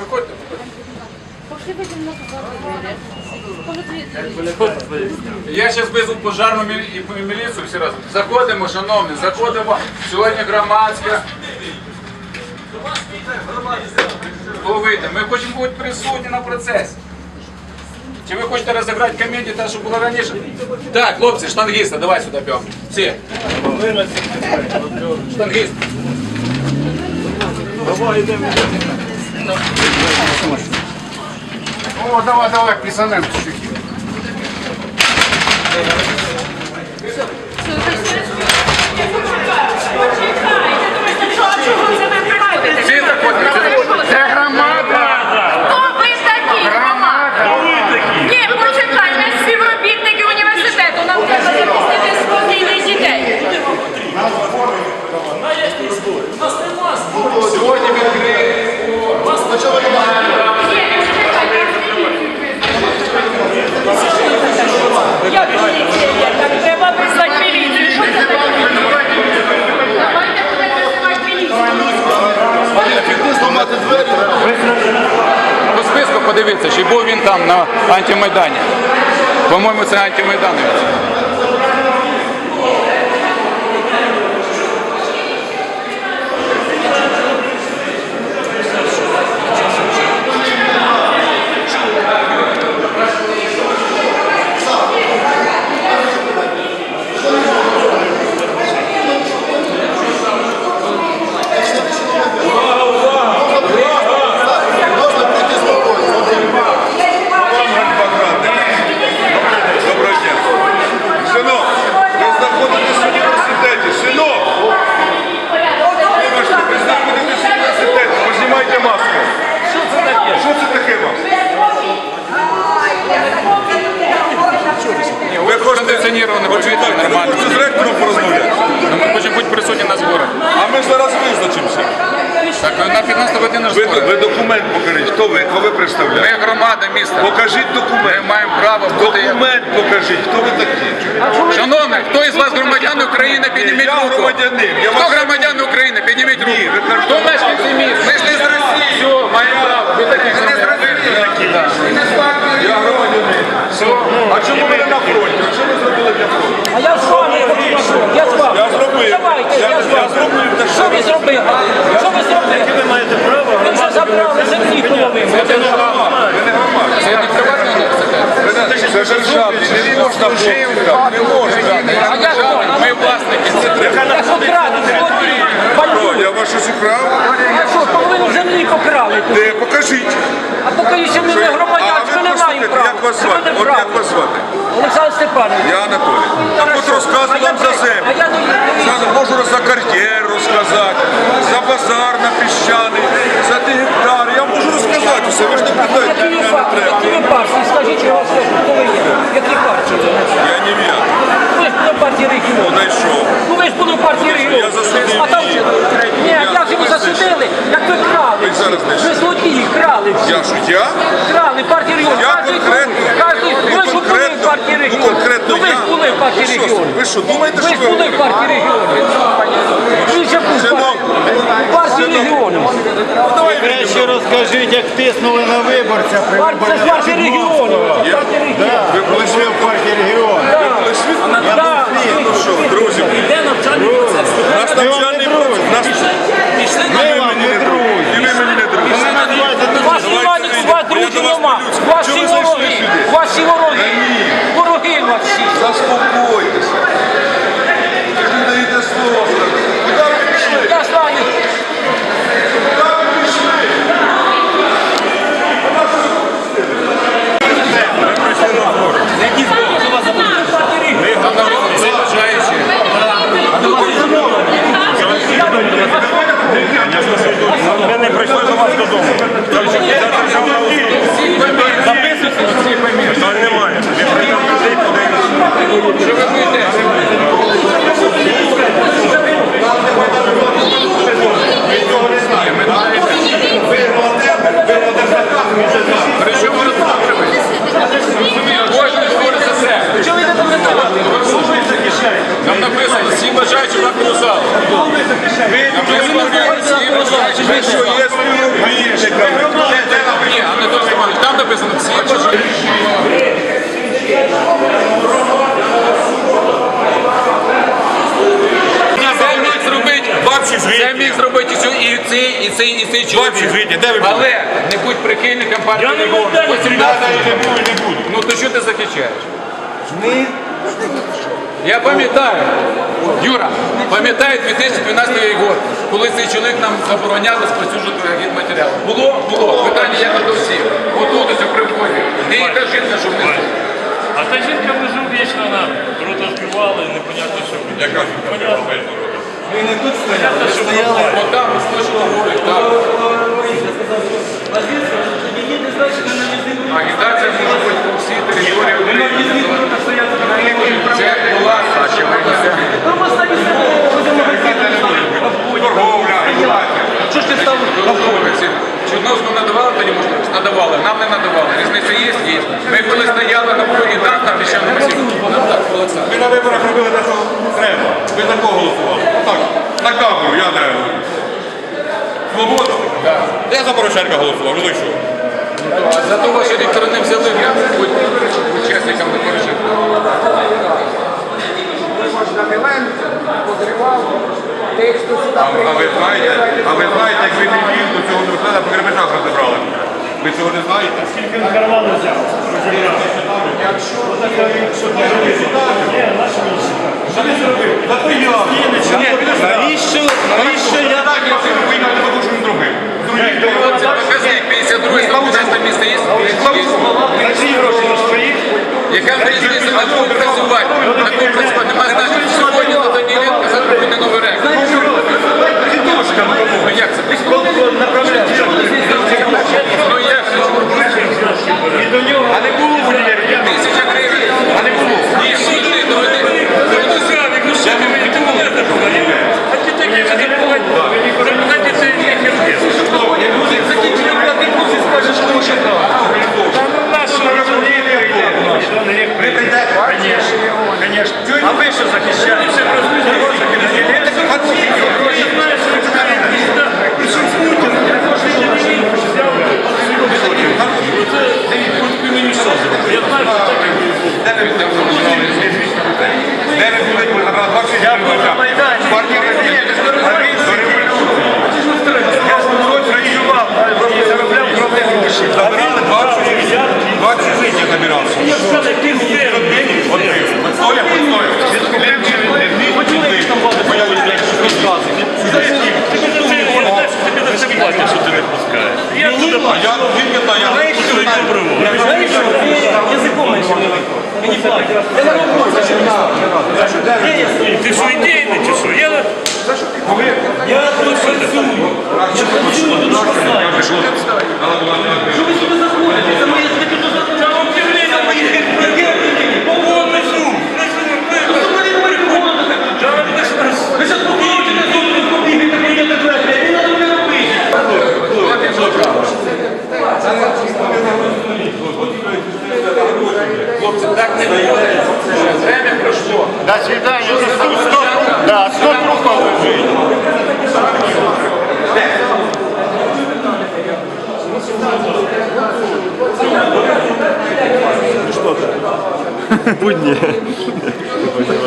Виходьте. Туда. Я зараз везу пожарну і міліцію всі разом. Заходимо, шановні, заходимо. Сьогодні громадська. Хто вийде? Ми хочемо бути присутні на процесі. Чи ви хочете розіграти комедію, та, що було раніше? Так, хлопці, штангісти, давай сюди п'ємо. Всі. Штангіст. О, давай, давай, присанем чуть-чуть. Всі. Це громада! Хто ви такі? Ні, почекай, ми співробітники університету, нам треба захистити спокійних дітей. Сьогодні відкриє. Як міліція є, так треба визвати міліцію. Що це таке? Давайте будемо визвати міліцію. По списку подивіться, чи був він там на антимайдані. По-моєму, це антимайдановець. Доброго дня. Синок, ви знаходитесь в університеті. Синок! Вибачте, ви знаходитесь в університеті. Познімайте маску. Що це таке? Що це таке вам? Ви хочете, Кондиціонироване Хочете повітря, так, ви нормально. хочете з ректором порозмовляти? Ну, Ми хочемо бути присутні на зборах. А ми зараз визначимося. Так, на 15 годину Ви, збори. ви документ покажіть. Хто ви? Кого ви Ми громада міста. Покажіть документ. Ми маємо право бути. Документ покажіть. Хто ви такі? Шановні, хто із вас громадян України, підніміть Я руку. громадянин. Я Хто вас- громадян України, підніміть руку. ви кажете- Хто мешканці міста? Не з Росії. А чому ви не на фронті? Що ви зробили для фронту? А я з вами хочу я з вами. Я зробив. Давайте, Я- з вами. Що ви зробили? Що ви зробили? Ви маєте право Ви вже забрали землі половину. Це не громада. Ви не громада. Це не приватний університет. Це державний, не можна хлопці, не можна. А я що? Ми власники. Я що краду, злодії, О, вас щось украв? А що, половину землі покрали тут? Де, покажіть. А що ми не громадянські, не маємо права. як вас звати? От як вас звати? Олександр Степанович. Я Анатолій. Так от розказую вам за землю. А я За, можу за кар'єр розказати, за базар на піщаний, за ті гектари. Я все, ви ж не питаєте, мене не треба. Які партії? Скажіть, я вас скажу, хто ви є? Які партії? Я ні в як. Ви ж були партії регіону. Знайшов. Ну ви ж були партії регіону. Я засудив А там її. ні, як же ви ви засудили? Як ви крали? Ви зараз знайшли. Ви злодії, крали всі. Я що, я? Крали партії регіону. Я конкретно, ну, ви ж були в партії ну, регіону. конкретно Ну ви ж я. були в партії Ви що, регіону. ви що, думаєте, Ви що ж ви були в партії регіону. Ви ж партії- в партії регіону. краще розкажіть, як тиснули на виборця при виборі. Це партія регіону. Ви були Ви в партії регіону. були свідком? Да. Ну що, друзі, у нас навчальний процес. у Нас... Ми І ви вам мені не не друзі. друзі. І ви мені не друзі. Вас Давайте Івані, у вийдемо, вас бо я друзів до вас нема. по-людськи. Вас Чого всі ви зайшли вороги. сюди? Вас всі вороги. Вороги вас всі. Заспокойтеся. Ви ж не даєте слово. Куди ви пішли? Я знаю. Куди ви пішли? Там на бажаючі. і цей, і цей чоловік. общежитті, де ви були? Але не будь прихильником партії регіону. Ось ребята, ну то що ти захищаєш? Я пам'ятаю, Юра, пам'ятаю 2012 рік, коли цей чоловік нам забороняв розповсюджувати матеріал. Було? Було. Питання як до всіх. Отут ось при вході. Не яка жінка, щоб не А та жінка лежу вічно нам. Рота співала і непонятно, що буде. Яка Понятно, що буде. От там слышно говорить, так. Агітація може бути по всій території України. Це була торговля, Що ж ти став? Чудновську надавали тоді можливість? Надавали. Нам не надавали. Різниця є? Є. Ми коли стояли на вході там, там ще на масі. Ми на виборах робили те, що треба. Ви за кого голосували? Так, на камеру, я де. Свобода? Так. Я за Порошенка голосував, ну що? А зато ваші ліктори не взяли будь учасникам не порушити. А, а ви знаєте, а ви знаєте, як ви не вів до цього університету по Кирпичах розібрали? Ви цього не знаєте? Скільки на карман взяв? Розібрав. Навіщо? Навіщо я? Так, я всім вийняв, тому що він другий. Це показник 52 статутне місце є? На чиї гроші на свої? Яка різниця на кому працювати? На кому працювати? Нема значення. Сьогодні на даній а завтра буде новий. Ну як це? Ну як це? До. А не було Тисяча гривень. А не було. Ні, сюди, доведи. А ті такі вже забувають. Знаєте, це не херня. Закінчили і скажеш, що ще брали. Та ну нащо розумієте? Конечно, конечно. А вы что захищаєте? Это просто Я так Я знаю, що ви Україна. Причому з Путіним. Я кожен день взяв. Це от мені що зробив? Я знаю, що так і було. Де ви були, коли забрали 26 Я був на Майдані. Партія Я ж працював, заробляв кровні гроші. Забирали 20 20 життя забирався. Я сказав, який збір. От ви, Отстояв, отстояв. Хотіли якісь там бати, розкази. Тобі за це, я знаю, що тобі за це платять, що ти не пускаєш. Я туди А я звідки то я Що й добре було. Знаєш що? Ти язиком менше не виконав. Мені платять. Я на роботі. Де я стою? Ти що ідейний чи що? Я Я тут працюю. Я працюю, тут що знаю. Що ви сюди заходите? Це моє ви тут заходите. Та об'явлення мої Вон внизу, внизу, Ви зараз побігайте на зону, побігайте, прийдете двері. Не треба мене робити. Хлопці, так не буде. Время пройшло. До свидання. Тут 100 трупів. Да, 100 трупів лежить.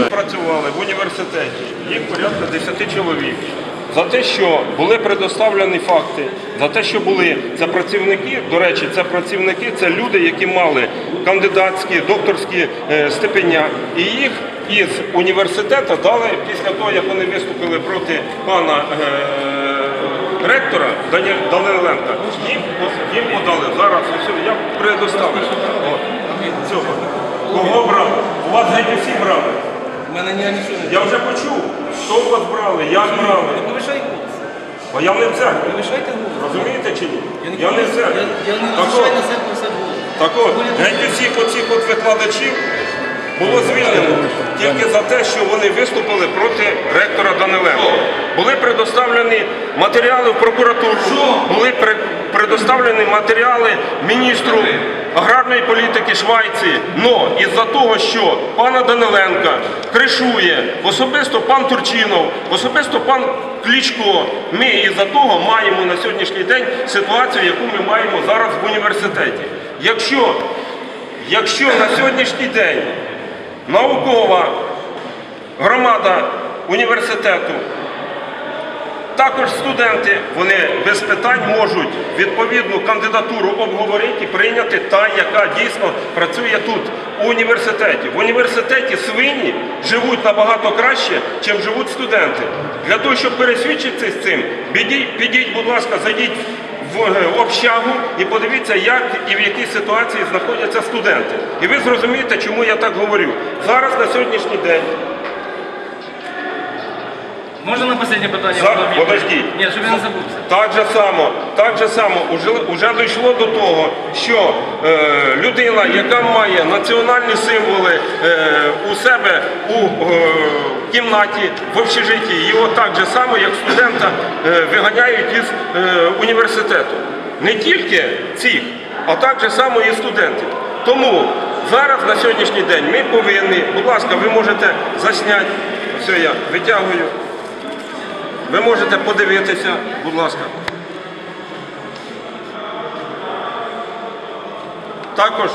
працювали в університеті, їх порядка 10 чоловік. За те, що були предоставлені факти, за те, що були це працівники, до речі, це працівники, це люди, які мали кандидатські, докторські е, степеня, і їх із університету дали після того, як вони виступили проти пана е, ректора Даниленка. Їм, їм подали зараз все, я предоставив. От. Цього. Кого брали? У вас геть усі брали. Мене ні нічого не Я вже почув, що у вас брали, як брали. А я не в церкві. Повишайте голос. Розумієте чи ні? Я не в церкві. Я, не Так от, на себе все голос. так от, геть усіх оцих от викладачів було звільнено тільки за те, що вони виступили проти ректора Даниленка. Були предоставлені матеріали в прокуратуру, були пре- предоставлені матеріали міністру аграрної політики Швайції. Но із-за того, що пана Даниленка кришує особисто пан Турчинов, особисто пан Клічко, ми із-за того маємо на сьогоднішній день ситуацію, яку ми маємо зараз в університеті. Якщо, якщо на сьогоднішній день наукова громада університету Також студенти вони без питань можуть відповідну кандидатуру обговорити прийняти та, яка дійсно працює тут у університеті. В університеті свині живуть набагато краще, чим живуть студенти. Для того, щоб пересвідчитися з цим, підіть, будь ласка, зайдіть в е, общагу і подивіться, як і в якій ситуації знаходяться студенти. І ви зрозумієте, чому я так говорю. Зараз на сьогоднішній день Можна на останнє питання? За- подождіть. Ні, щоб я не забувся. Так же само, так же само уже, уже дійшло до того, що е, людина, яка має національні символи е, у себе у е, кімнаті, в общежитті, його так же само, як студента, е, виганяють із е, університету. Не тільки цих, а так же само і студентів. Тому зараз на сьогоднішній день ми повинні, будь ласка, ви можете засняти, все я витягую. Ви можете подивитися, будь ласка. Також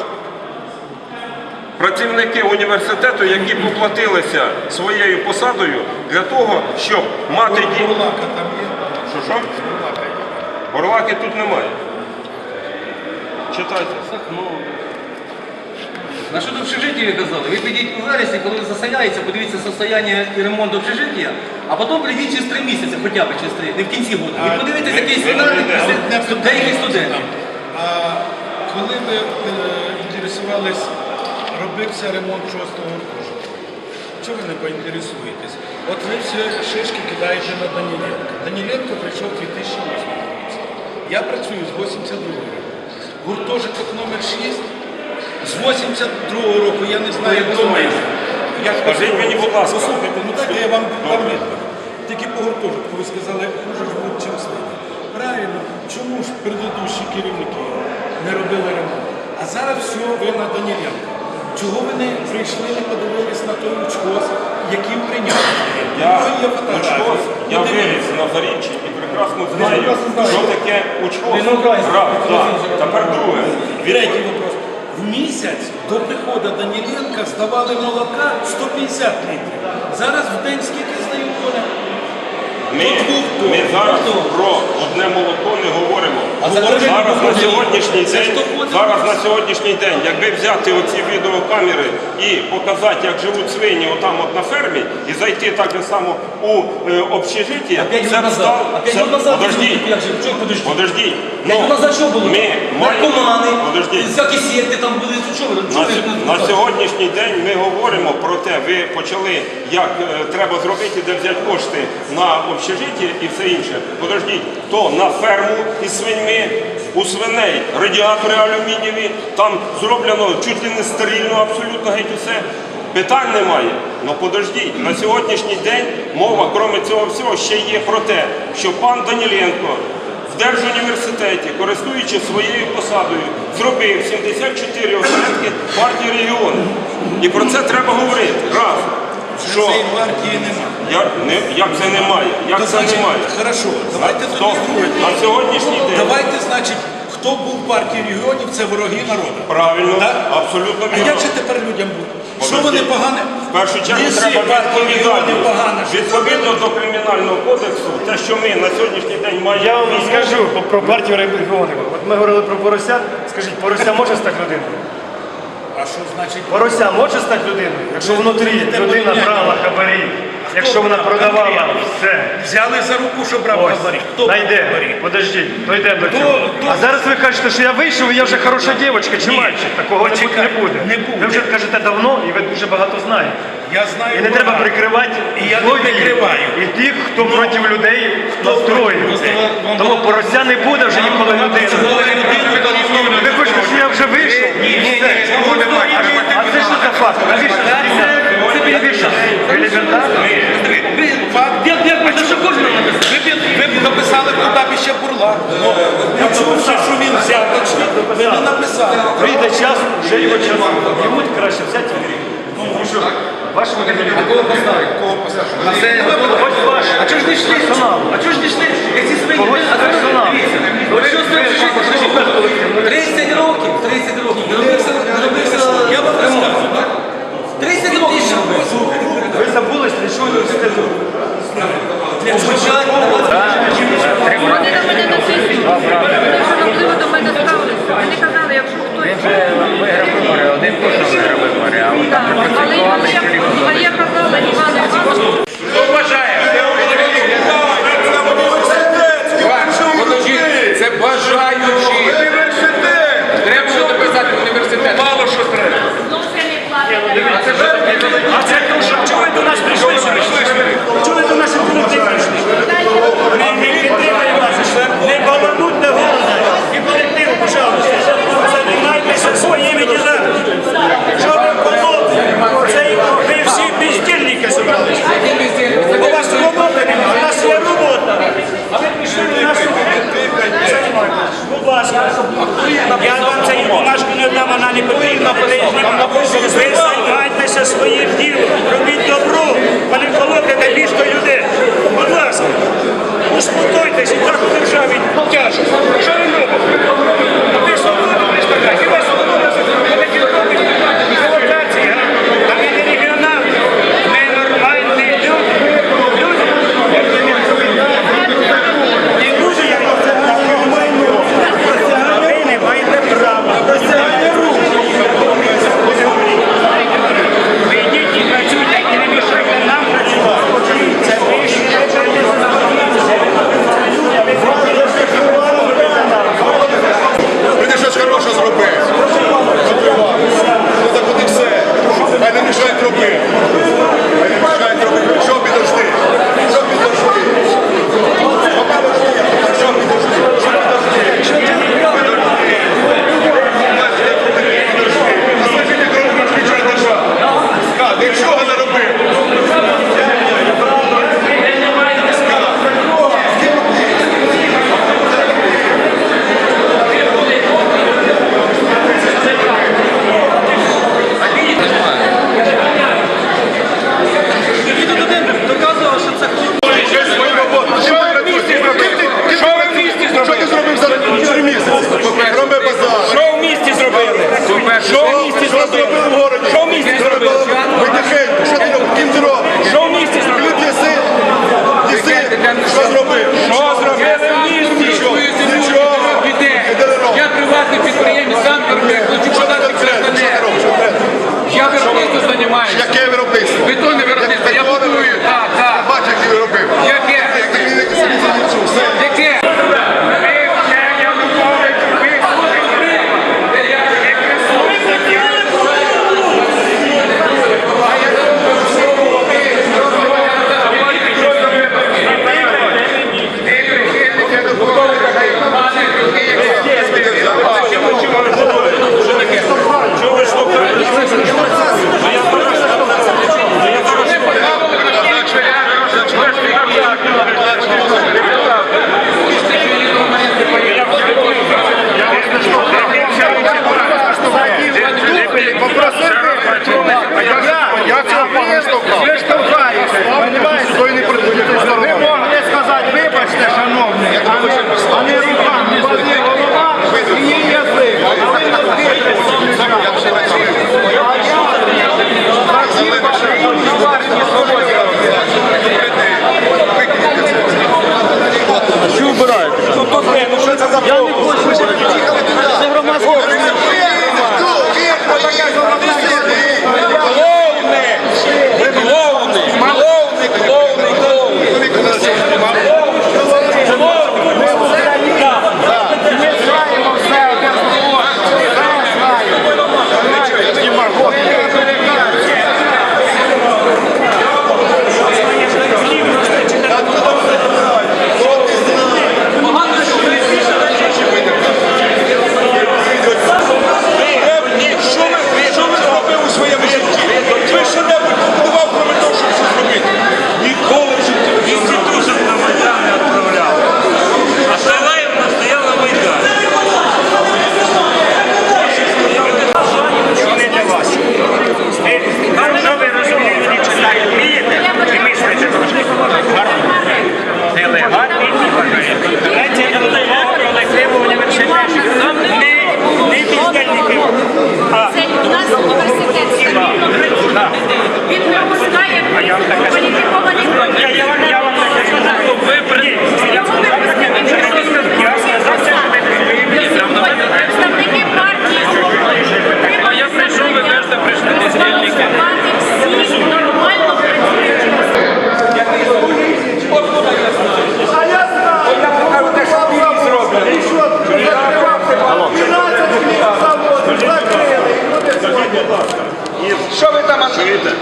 працівники університету, які поплатилися своєю посадою для того, щоб мати ді... Що що? Бурлаки тут немає. Читайте. На що до общежиття казали? Ви підіть у вересні, коли заселяється, подивіться состояння і ремонт общежиття, а потім прийдіть через три місяці, хоча б через три, не в кінці року. І подивитесь, ви- який ви сценарій після деяких студентів. А коли ви е, інтересувались, робився ремонт шостого гуртожитку? Чого ви не поінтересуєтесь? От ви всі шишки кидаєте на Даніленко. Даніленко прийшов у 2008 році. Я працюю з 82 року. Гуртожиток номер 6 з 82-го року, я не знаю, ми. Я Скажіть мені, будь ласка. Послухайте, ну так я вам відповідь. Тільки по гуртожитку ви сказали, хуже живуть, чим свині. Правильно, чому ж предыдущі керівники не робили ремонт? А зараз все ви на Даніленко. Чого ви не прийшли, не подивились на той учхоз, яким прийняли? Я, Ну, є фотографії. учхоз, я Ну, виріс на Заріччі і прекрасно знаю, прекрасно знаєте. що таке учхоз. Він. Раз, так. Тепер друге. Третій вопрос. В місяць до приходу Даніленка здавали молока 150 літрів. Зараз в день скільки? Ми, ми зараз про одне молоко не говоримо. Зараз на сьогоднішній день, зараз на сьогоднішній день, якби взяти оці відеокамери і показати, як живуть свині отам от на фермі, і зайти так же само у е, общежиття, Опять це назад. став- Опять це- назад. Подождіть, Як же, чого подождіть? подождіть. П'ять год назад що було? Ми маємо, Наркомани, всякі секти там були. Що ви? На, ви? на сьогоднішній день ми говоримо про те, ви почали, як е, треба зробити, де взяти кошти на общежиття і все інше. Подождіть, то на ферму із свиньми, у свиней радіатори алюмінієві, там зроблено чуть ли не стерильно, абсолютно геть усе. Питань немає. Ну подождіть, на сьогоднішній день мова, крім цього всього, ще є про те, що пан Даніленко в Держуніверситеті, користуючись своєю посадою, зробив 74 осередки партії регіону. І про це треба говорити. Раз. Що партії немає. Я, не, як це немає? Як То, це значить, немає? Хорошо, давайте Хто? тоді друге. На сьогоднішній день Давайте, значить, хто був в партії регіонів, це вороги народу. правильно, Так? абсолютно А вірно. як же тепер людям буде? Що Подожди. вони погане? В першу чергу Не треба партії регіонів погано. Відповідно до кримінального кодексу, те, що ми на сьогоднішній день маємо. Я вам війну, скажу про партію регіонів. От ми говорили про поросят. Скажіть, порося може стати людиною? А що значить? Порося може стати людиною, якщо внутрі людина брала хабарі, якщо вона продавала все. Взяли за руку, що брав хабарі. Хто найде, подождіть, дойдемо до цього. А зараз ви кажете, що я вийшов і я вже хороша дівчинка чи мальчик. Такого не буде. Не буде. Ви вже кажете давно і ви дуже багато знаєте. Я знаю. І не треба прикривати І я не прикриваю. І тих, хто проти людей Хто настроєний. Тому порося не буде вже ніколи людина. Ви хочете, що я вже вийшов? Ні, ні, ні. А це що за факт? Навіщо? Ви, написали в кладовище Бурла. Ну, почувши, що він взяточник, ви не написали. Прийде час, вже його час. Йому краще взяти що вашому кого поставити? Кого? А чого ж не йшли?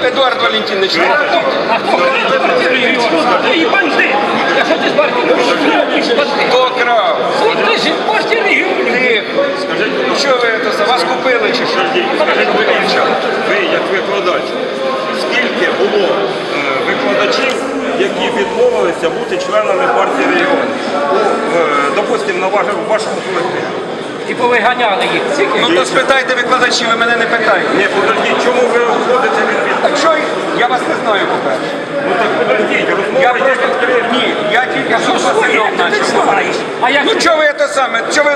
Едуард Валентинович, Що ви це? Вас купили чи що? Скажіть, будь ласка, ви як викладач, скільки було викладачів, які відмовилися бути членами партії регіонів? Е, Допустимо, на вашому колективі і повиганяли їх. Скільки? Ну то спитайте викладачів, ви мене не питайте. Ні, подождіть, чому ви обходите від. Так що я вас не знаю, по-перше. Ну так подождіть, розмова Я йде просто ні, я тільки що з Василем Ти начав. знаєш. А як Ну чого ви те саме? Що ви,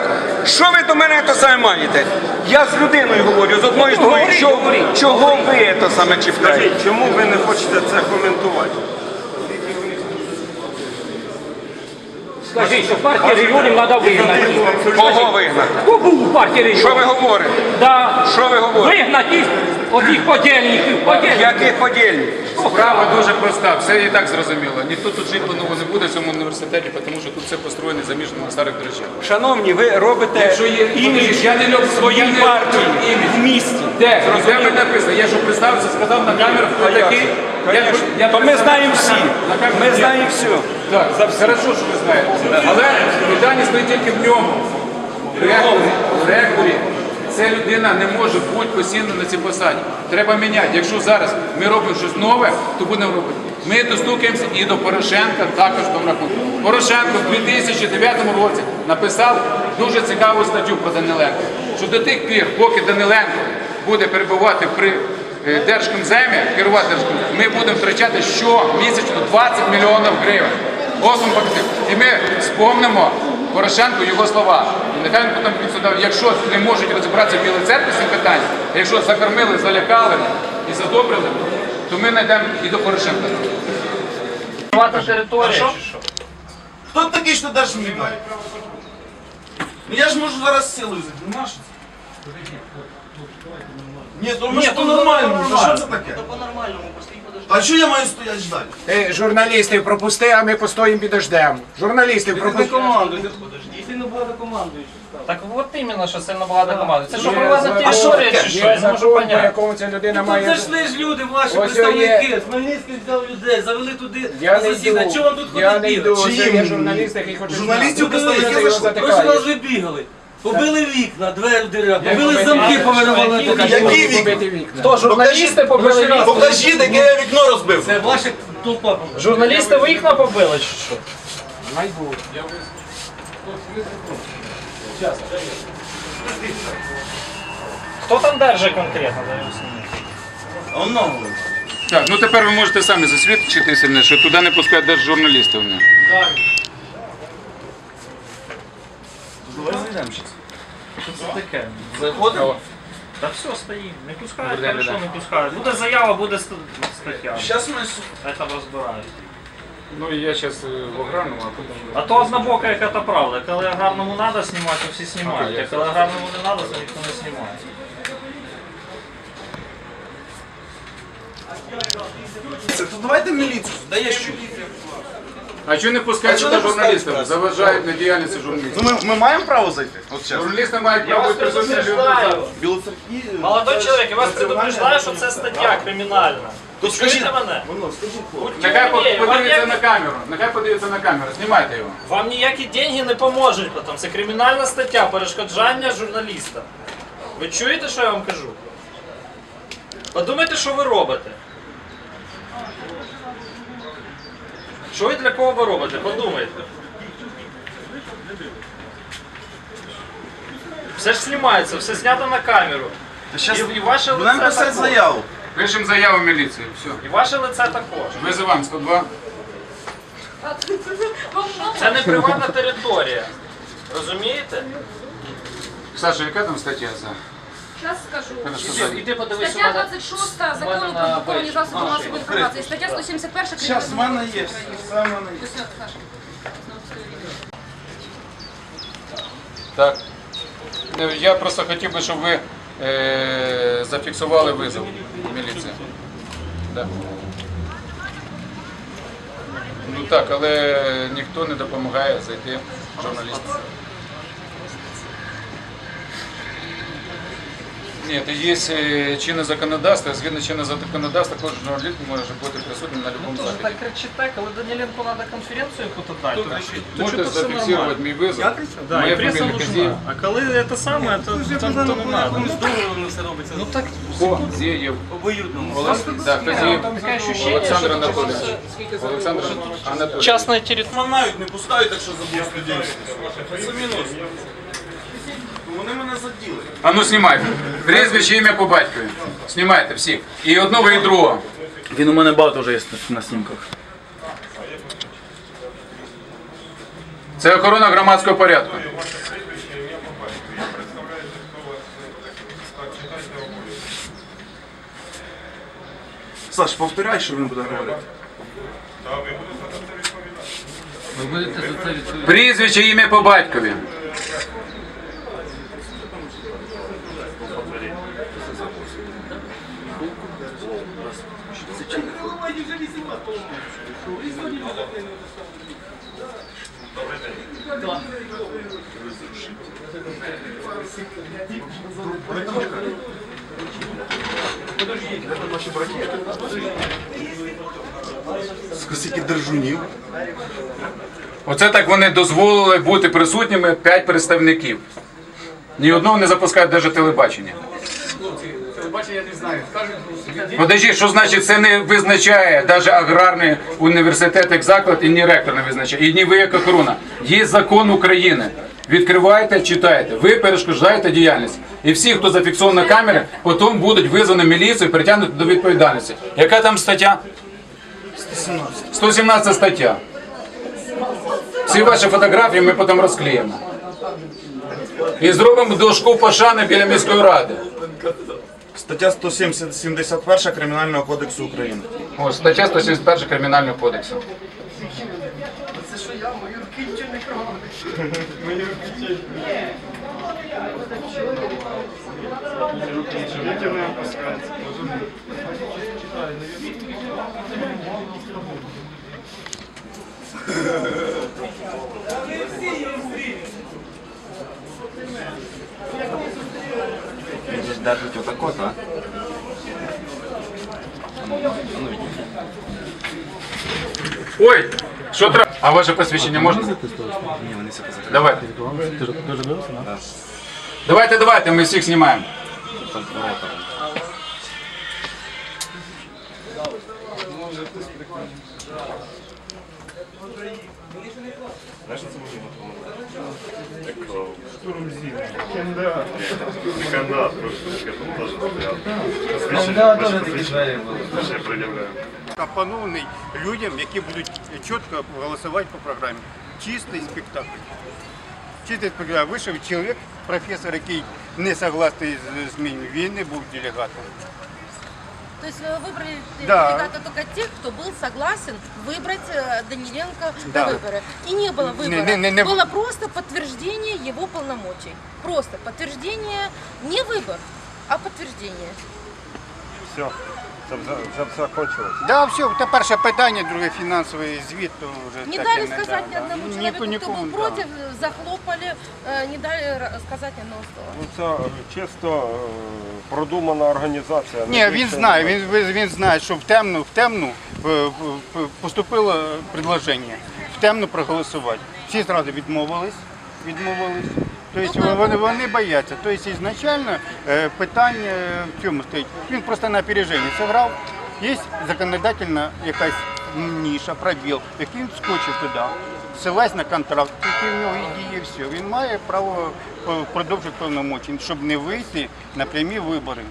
що ви до мене те саме маєте? Я з людиною говорю, з одної з другої. говори, Що, говори. чого ви те саме чіпляєте? Скажіть, чому ви не хочете це коментувати? Скажи, що партія регіонів треба вигнати? Кого вигнати? Хто був у партії Що ви говорите? Да. Що ви говорите? Вигнати їх, одних подільників, подільників. Яких подільників? Справа дуже проста, все і так зрозуміло. Ніхто тут жити по-новому не буде в цьому університеті, тому що тут все построєно заміжено на старих дрожжах. Шановні, ви робите Якщо є імідж я не люблю своїй я не партії люблю імідж. в місті. Де? Де ми написано? Я що представився, сказав на камеру, хто такий. Я, я То ми знаємо всі. На камеру- Ми знаємо все. Так, хорошо, що ви знаєте. Але питання стоїть тільки в ньому. В ректорі, в ректорі ця людина не може бути постійно на цій посаді. Треба міняти. Якщо зараз ми робимо щось нове, то будемо робити. Ми достукаємося і до Порошенка також тому рахунку. Порошенко в 2009 році написав дуже цікаву статтю про Даниленко, що до тих пір, поки Даниленко буде перебувати при е, Держкомземі, керувати Держкомземі, ми будемо втрачати щомісячно 20 мільйонів гривень. Факти. І ми спомнимо Порошенку його слова. І нехай він потім підсудав, якщо не можуть розібратися в Білій церкві з цим питанням, якщо закормили, залякали і задобрили, то ми знайдемо і до Порошенка. Хто такий, що даш мені? Ну я ж можу зараз силою взяти, ну нащо? це? Ні, то ми ж по-нормальному, ну що це таке? А що я маю стояти ждати? Ти журналістів пропусти, а ми постоїмо підождемо. Журналістів пропусти. Так от іменно, що сильно багато команди. Це що Є приватна закон- територія чи що? Є Я не можу закон, по поняти. якому ця людина має... Зайшли ж люди, ваші Ось представники, є- з Хмельницьких взяли людей, завели туди Я на не засідання. йду, Чого вам тут я ходить не йду, бігати? це є журналіст, який хоче Журналістів знати. представники його зайшли. Прошлий раз затикаєш. ви бігали. Побили вікна, двері дерев, побили замки, вікна? повиривали. Які вікна? Хто, журналісти побили вікна? Покажіть, яке я вікно розбив. Це ваші толпа. Журналісти вікна побили чи що? Майбут. Хто там держить конкретно? об'ясніть. Так, ну тепер ви можете самі засвідчити мене, що туди не пускають навіть журналістів. Не. Що це таке? Заходимо? Та все, стоїмо. Не пускають, хорошо, не пускають. Буде заява, буде ст- стаття. Зараз ми... Це розбирають. Ну я зараз в Ограну, а потім... А то однобока яка то правда. Коли аграрному треба знімати, то всі знімають. А коли аграрному не треба, то ніхто не знімає. Це, то давайте міліцію, дає що? А чого не пускають сюди журналістів? Заважають на діяльність журналістів. Ну ми, ми маємо право зайти? От зараз. Журналісти мають право бути присутні. Білоцерківські... Молодой чоловік, я вас предупреждаю, що це стаття кримінальна. То скажіть, Чуєте мене? Нехай подивиться на камеру. Нехай подивиться на камеру. Знімайте його. Вам ніякі деньги не поможуть потім. Це кримінальна стаття перешкоджання журналіста. Ви чуєте, що я вам кажу? Подумайте, що ви робите. Що і для кого ви робите? Подумайте. Все ж знімається, все знято на камеру. Щас І, і ваше будемо писати також. заяву. Пишемо заяву в міліцію. Все. І ваше лице також. Визиваємо 102. Це не приватна територія. Розумієте? Саша, яка там стаття за? Зараз скажу. Іди подивись Стаття 26 закону про друковані засоби масової інформації. Стаття 171 Зараз в мене є. Все в мене є. Так. Ну, Я просто хотів би, щоб ви е, зафіксували визов міліції. Да. Ну так, але ніхто не допомагає зайти журналістам. Ні, це є е, чинне законодавство, згідно чинного законодавства, кожен журналіст може бути присутнім на будь-якому Тоже заході. так кричите, коли Даниленко треба конференцію яку-то дати. то Можете что-то все зафіксувати нормально. мій визов. Да, Моя преса фамілія нужна. А коли це саме, то, то, то не треба. Здорово все робиться. Ну так, Козєєв. Обоюдно. Олег- Да, Козєєв. таке ощущення, Олександр що Анатолійович. Олександр Анатолійович. частна територія. Манають, не пускають, так що забув студентів. Це мінус. Вони А ну знімайте. Прізвище, ім'я по батькові. Знімайте всіх. І одного, і другого. Він у мене багато вже є на снімках. Це охорона громадського порядку. Саш, повторяй, що він буде говорити. Прізвище, ім'я по батькові. Скільки держунів. Оце так вони дозволили бути присутніми п'ять представників. Ні одного не запускають навіть телебачення. Телебачення не знаю. Подожди, що значить це не визначає навіть аграрний університет як заклад і ні ректор не визначає, і ні ви як охорона. Є закон України. Відкривайте, читайте. Ви перешкоджаєте діяльність. І всі, хто зафіксований на камері, потім будуть визвані міліцію і притягнуті до відповідальності. Яка там стаття? 117 стаття. Всі ваші фотографії ми потім розклеїмо. І зробимо дошку пошани біля міської ради. Стаття 171 Кримінального кодексу України. О, стаття 171 Кримінального кодексу. Він же ж держить отако, так? Ой, що треба? А ваше посвідчення можна? Ні, вони все позакрили. Давайте. Давайте, давайте, ми всіх знімаємо. Пропонований людям, які будуть чітко голосувати по програмі. Чистий спектакль. Чистий спектакль. Вийшов чоловік, професор, який не согласний з зміною, він не був делегатом. То есть вы выбрали Да. делегата только тех, кто был согласен выбрать э, Даниленко Да. на выборы. И не было выбора. Не- не- не- не- Было просто подтверждение его полномочий. Просто подтверждение, не выбор, а подтверждение. Все, Це вже, вже все кончилось. Да, все, це перше питання, друге фінансовий звіт, то вже Не дали не сказать ни да. одному Ні- человеку, кто был да. против, захлопали, э, не дали ра- сказать ни одного слова. Ну, це е, чисто е, продумана організація. Ні, він більше, знає, ні він, він, він знає, що в темну, в темну е, поступило предложення, в темну проголосувати. Всі одразу відмовились, відмовились. Тобто вони, вони бояться. Тобто ізначально е, питання в чому стоїть? Він просто на опереженні зіграв. Є законодательна якась ніша, пробіл, який він скочив туди. Ссилась на контракт, який в нього і діє все. Він має право продовжити повномочі, щоб не вийти на прямі вибори,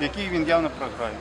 які він явно програє.